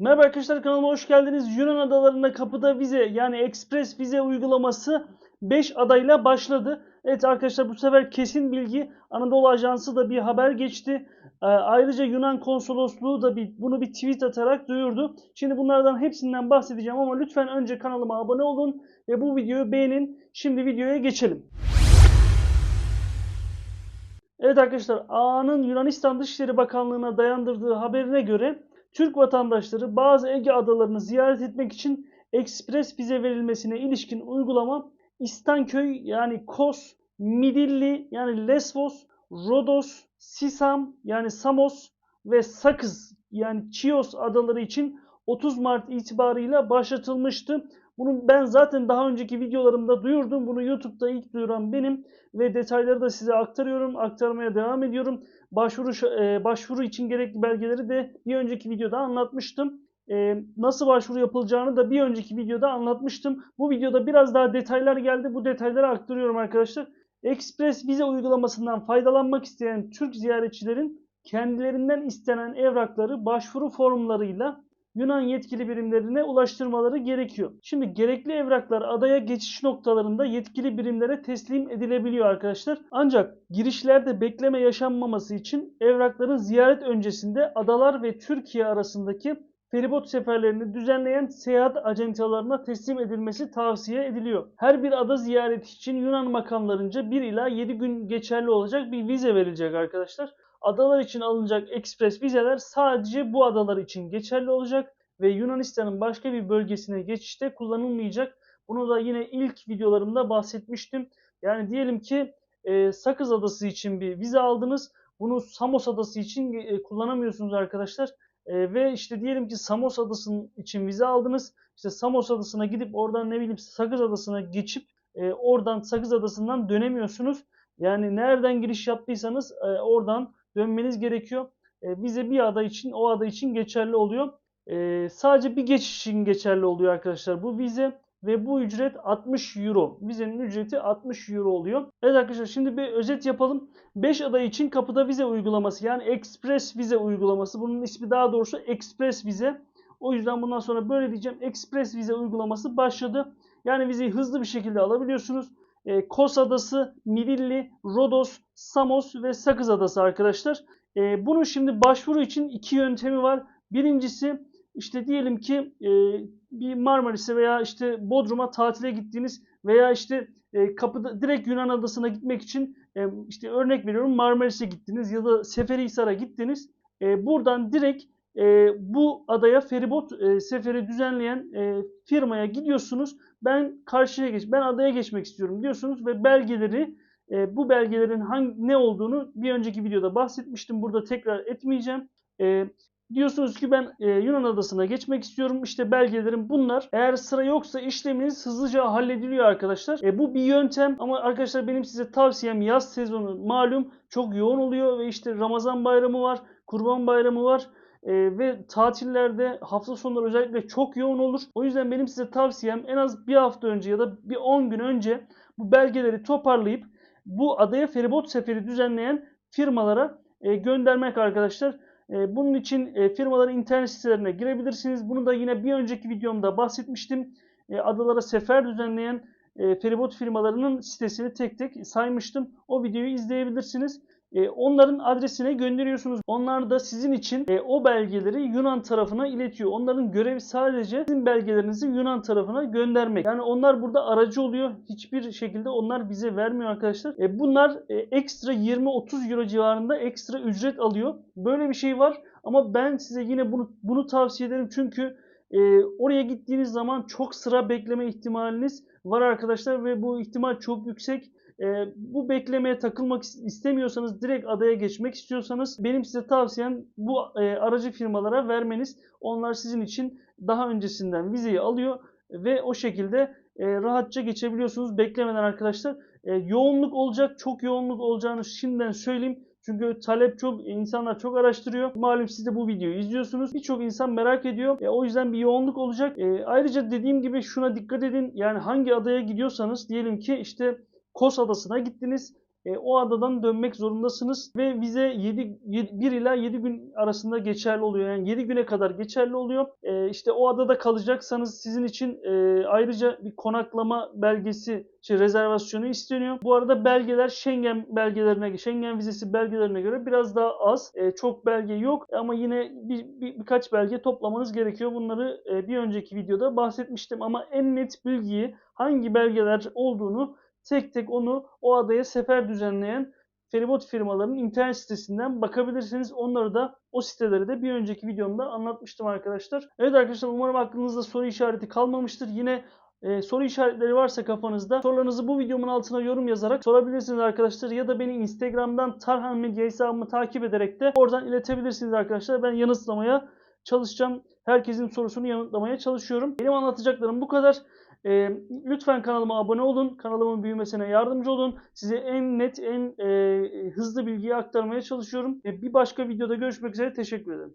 Merhaba arkadaşlar kanalıma hoş geldiniz. Yunan adalarında kapıda vize yani ekspres vize uygulaması 5 adayla başladı. Evet arkadaşlar bu sefer kesin bilgi Anadolu Ajansı da bir haber geçti. Ee, ayrıca Yunan konsolosluğu da bir, bunu bir tweet atarak duyurdu. Şimdi bunlardan hepsinden bahsedeceğim ama lütfen önce kanalıma abone olun ve bu videoyu beğenin. Şimdi videoya geçelim. Evet arkadaşlar A'nın Yunanistan Dışişleri Bakanlığı'na dayandırdığı haberine göre Türk vatandaşları bazı Ege adalarını ziyaret etmek için ekspres vize verilmesine ilişkin uygulama İstanköy yani Kos, Midilli yani Lesvos, Rodos, Sisam yani Samos ve Sakız yani Chios adaları için 30 Mart itibarıyla başlatılmıştı. Bunu ben zaten daha önceki videolarımda duyurdum. Bunu YouTube'da ilk duyuran benim ve detayları da size aktarıyorum. Aktarmaya devam ediyorum. Başvuru e, başvuru için gerekli belgeleri de bir önceki videoda anlatmıştım. E, nasıl başvuru yapılacağını da bir önceki videoda anlatmıştım. Bu videoda biraz daha detaylar geldi. Bu detayları aktarıyorum arkadaşlar. Express vize uygulamasından faydalanmak isteyen Türk ziyaretçilerin kendilerinden istenen evrakları başvuru formlarıyla Yunan yetkili birimlerine ulaştırmaları gerekiyor. Şimdi gerekli evraklar adaya geçiş noktalarında yetkili birimlere teslim edilebiliyor arkadaşlar. Ancak girişlerde bekleme yaşanmaması için evrakların ziyaret öncesinde adalar ve Türkiye arasındaki feribot seferlerini düzenleyen seyahat acentalarına teslim edilmesi tavsiye ediliyor. Her bir ada ziyareti için Yunan makamlarınca 1 ila 7 gün geçerli olacak bir vize verilecek arkadaşlar. Adalar için alınacak ekspres vizeler sadece bu adalar için geçerli olacak ve Yunanistan'ın başka bir bölgesine geçişte kullanılmayacak. Bunu da yine ilk videolarımda bahsetmiştim. Yani diyelim ki e, Sakız Adası için bir vize aldınız. Bunu Samos Adası için e, kullanamıyorsunuz arkadaşlar. E, ve işte diyelim ki Samos Adası'nın için vize aldınız. İşte Samos Adası'na gidip oradan ne bileyim Sakız Adası'na geçip e, oradan Sakız Adası'ndan dönemiyorsunuz. Yani nereden giriş yaptıysanız e, oradan dönmeniz gerekiyor. E, vize bir ada için o ada için geçerli oluyor. E, sadece bir geçiş için geçerli oluyor arkadaşlar bu vize ve bu ücret 60 euro. Vizenin ücreti 60 euro oluyor. Evet arkadaşlar şimdi bir özet yapalım. 5 aday için kapıda vize uygulaması yani express vize uygulaması. Bunun ismi daha doğrusu express vize. O yüzden bundan sonra böyle diyeceğim. Express vize uygulaması başladı. Yani vizeyi hızlı bir şekilde alabiliyorsunuz. E, Kos Adası, Midilli, Rodos, Samos ve Sakız Adası arkadaşlar. E, bunun şimdi başvuru için iki yöntemi var. Birincisi işte diyelim ki e, bir Marmaris'e veya işte Bodrum'a tatile gittiğiniz veya işte e, kapıda direkt Yunan adasına gitmek için e, işte örnek veriyorum Marmaris'e gittiniz ya da Seferihisar'a gittiniz. E, buradan direkt e, bu adaya feribot e, seferi düzenleyen e, firmaya gidiyorsunuz. Ben karşıya geç, ben adaya geçmek istiyorum diyorsunuz ve belgeleri e, bu belgelerin hangi ne olduğunu bir önceki videoda bahsetmiştim. Burada tekrar etmeyeceğim. E, diyorsunuz ki ben e, Yunan adasına geçmek istiyorum. İşte belgelerim bunlar. Eğer sıra yoksa işleminiz hızlıca hallediliyor arkadaşlar. E, bu bir yöntem ama arkadaşlar benim size tavsiyem yaz sezonu malum çok yoğun oluyor ve işte Ramazan bayramı var, Kurban bayramı var. E, ve tatillerde hafta sonları özellikle çok yoğun olur. O yüzden benim size tavsiyem en az bir hafta önce ya da bir 10 gün önce bu belgeleri toparlayıp bu adaya feribot seferi düzenleyen firmalara e, göndermek arkadaşlar. E, bunun için e, firmaların internet sitelerine girebilirsiniz. Bunu da yine bir önceki videomda bahsetmiştim. E, adalara sefer düzenleyen e, feribot firmalarının sitesini tek tek saymıştım. O videoyu izleyebilirsiniz. E, onların adresine gönderiyorsunuz. Onlar da sizin için e, o belgeleri Yunan tarafına iletiyor. Onların görevi sadece sizin belgelerinizi Yunan tarafına göndermek. Yani onlar burada aracı oluyor. Hiçbir şekilde onlar bize vermiyor arkadaşlar. E, bunlar ekstra 20-30 euro civarında ekstra ücret alıyor. Böyle bir şey var ama ben size yine bunu bunu tavsiye ederim çünkü e, oraya gittiğiniz zaman çok sıra bekleme ihtimaliniz var arkadaşlar ve bu ihtimal çok yüksek. E, bu beklemeye takılmak istemiyorsanız direkt adaya geçmek istiyorsanız benim size tavsiyem bu e, aracı firmalara vermeniz. Onlar sizin için daha öncesinden vizeyi alıyor ve o şekilde e, rahatça geçebiliyorsunuz beklemeden arkadaşlar. E, yoğunluk olacak, çok yoğunluk olacağını şimdiden söyleyeyim. Çünkü talep çok, insanlar çok araştırıyor. Malum siz de bu videoyu izliyorsunuz. Birçok insan merak ediyor. E, o yüzden bir yoğunluk olacak. E, ayrıca dediğim gibi şuna dikkat edin. Yani hangi adaya gidiyorsanız diyelim ki işte Kos Adası'na gittiniz. E, o adadan dönmek zorundasınız ve vize 7, 1 ila 7 gün arasında geçerli oluyor. Yani 7 güne kadar geçerli oluyor. E, işte o adada kalacaksanız sizin için e, ayrıca bir konaklama belgesi, şey, rezervasyonu isteniyor. Bu arada belgeler Schengen belgelerine, Schengen vizesi belgelerine göre biraz daha az. E, çok belge yok ama yine bir, bir- birkaç belge toplamanız gerekiyor. Bunları e, bir önceki videoda bahsetmiştim ama en net bilgiyi hangi belgeler olduğunu tek tek onu o adaya sefer düzenleyen feribot firmalarının internet sitesinden bakabilirsiniz. Onları da o siteleri de bir önceki videomda anlatmıştım arkadaşlar. Evet arkadaşlar umarım aklınızda soru işareti kalmamıştır. Yine e, soru işaretleri varsa kafanızda sorularınızı bu videomun altına yorum yazarak sorabilirsiniz arkadaşlar. Ya da beni Instagram'dan Tarhan Medya hesabımı takip ederek de oradan iletebilirsiniz arkadaşlar. Ben yanıtlamaya çalışacağım. Herkesin sorusunu yanıtlamaya çalışıyorum. Benim anlatacaklarım bu kadar. E, lütfen kanalıma abone olun. Kanalımın büyümesine yardımcı olun. Size en net, en e, hızlı bilgiyi aktarmaya çalışıyorum. E, bir başka videoda görüşmek üzere. Teşekkür ederim.